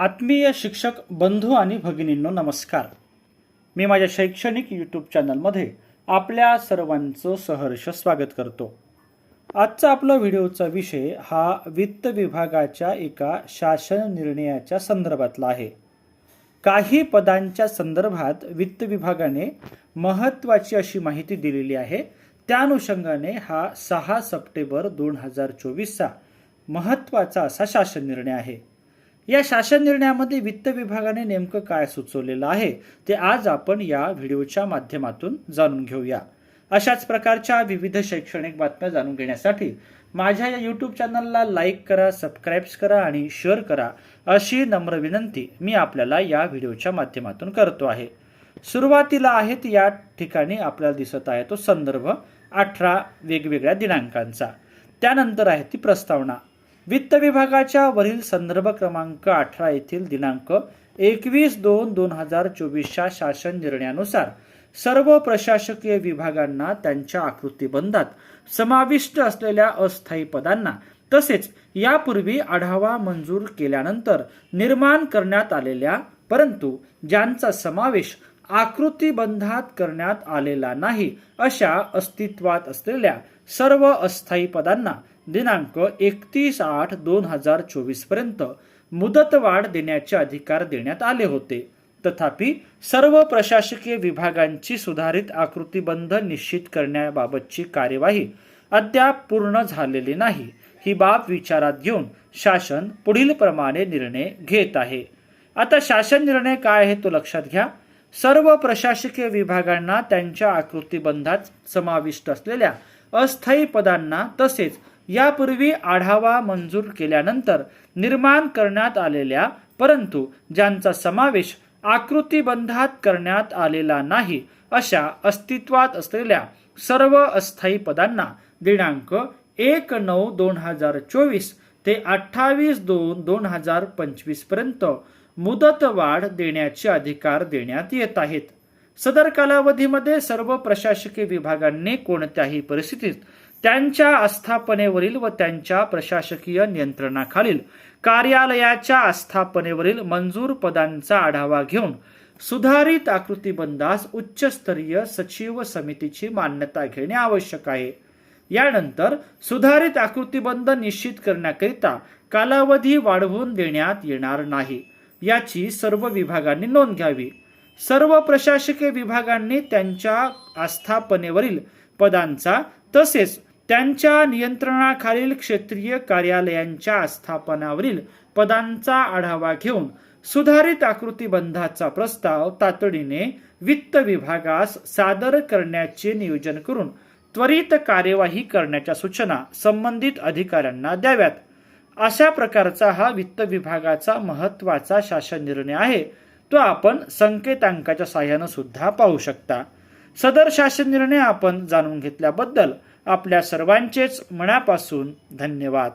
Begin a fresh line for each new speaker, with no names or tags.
आत्मीय शिक्षक बंधू आणि भगिनींनो नमस्कार. मी माझ्या शैक्षणिक यूट्यूब चॅनलमध्ये आपल्या सर्वांचं सहर्ष स्वागत करतो. आजचा आपला व्हिडिओचा विषय हा वित्त विभागाच्या एका शासन निर्णयाच्या संदर्भातला आहे. काही पदांच्या संदर्भात वित्त विभागाने महत्त्वाची अशी माहिती दिलेली आहे. त्या अनुषंगाने हा सहा सप्टेंबर दोन हजार चोवीसचा महत्त्वाचा असा शासन निर्णय आहे. या शासन निर्णयामध्ये वित्त विभागाने नेमकं काय सुचवलेलं आहे ते आज आपण या व्हिडिओच्या माध्यमातून जाणून घेऊया. अशाच प्रकारच्या विविध शैक्षणिक बातम्या जाणून घेण्यासाठी माझ्या या यूट्यूब चॅनलला लाईक करा सबस्क्राईब्स करा आणि शेअर करा अशी नम्र विनंती मी आपल्याला या व्हिडिओच्या माध्यमातून करतो आहे. सुरुवातीला आहेत या ठिकाणी आपल्याला दिसत आहे तो संदर्भ अठरा वेगवेगळ्या दिनांकांचा. त्यानंतर आहे ती प्रस्तावना. वित्त विभागाच्या वरील संदर्भ क्रमांक अठरा येथील दिनांक एकवीस दोन दोन हजार चोवीसच्या शासन निर्णयानुसार सर्व प्रशासकीय विभागांना त्यांच्या आकृतीबंधात समाविष्ट असलेल्या अस्थायी पदांना तसेच यापूर्वी आढावा मंजूर केल्यानंतर निर्माण करण्यात आलेल्या परंतु ज्यांचा समावेश आकृतीबंधात करण्यात आलेला नाही. अशा अस्तित्वात असलेल्या सर्व अस्थायी पदांना दिनांक एकतीस आठ दोन हजार चोवीसपर्यंत मुदतवाढ देण्याचे अधिकार देण्यात आले होते. तथापि सर्व प्रशासकीय विभागांची सुधारित आकृतीबंध निश्चित करण्याबाबतची कार्यवाही अद्याप पूर्ण झालेली नाही. ही बाब विचारात घेऊन शासन पुढील प्रमाणे निर्णय घेत आहे. आता शासन निर्णय काय आहे तो लक्षात घ्या. सर्व प्रशासकीय विभागांना त्यांच्या आकृतीबंधात समाविष्ट असलेल्या अस्थायी पदांना तसेच यापूर्वी आढावा मंजूर केल्यानंतर निर्माण करण्यात आलेल्या परंतु ज्यांचा समावेश आकृतीबंधात करण्यात आलेला नाही अशा अस्तित्वात असलेल्या सर्व अस्थायी पदांना दिनांक एक नऊ दोन हजार चोवीस ते अठ्ठावीस दोन दोन हजार पंचवीसपर्यंत मुदतवाढ देण्याचे अधिकार देण्यात येत आहेत. सदर कालावधीमध्ये सर्व प्रशासकीय विभागांनी कोणत्याही परिस्थितीत त्यांच्या आस्थापनेवरील व त्यांच्या प्रशासकीय नियंत्रणाखालील कार्यालयाच्या आस्थापनेवरील मंजूर पदांचा आढावा घेऊन सुधारित आकृतीबंधास उच्चस्तरीय सचिव समितीची मान्यता घेणे आवश्यक आहे. यानंतर सुधारित आकृतीबंध निश्चित करण्याकरिता कालावधी वाढवून देण्यात येणार नाही. याची सर्व विभागांनी नोंद घ्यावी. सर्व प्रशासकीय विभागांनी त्यांच्या आस्थापनेवरील पदांचा तसेच त्यांच्या नियंत्रणाखालील क्षेत्रीय कार्यालयांच्या आस्थापनावरील पदांचा आढावा घेऊन सुधारित आकृतीबंधाचा प्रस्ताव तातडीने वित्त विभागास सादर करण्याचे नियोजन करून त्वरित कार्यवाही करण्याच्या सूचना संबंधित अधिकाऱ्यांना द्याव्यात. अशा प्रकारचा हा वित्त विभागाचा महत्त्वाचा शासन निर्णय आहे. तो आपण संकेतांकाच्या साह्यानं सुद्धा पाहू शकता. सदर शासन निर्णय आपण जाणून घेतल्याबद्दल आपल्या सर्वांचेच मनापासून धन्यवाद.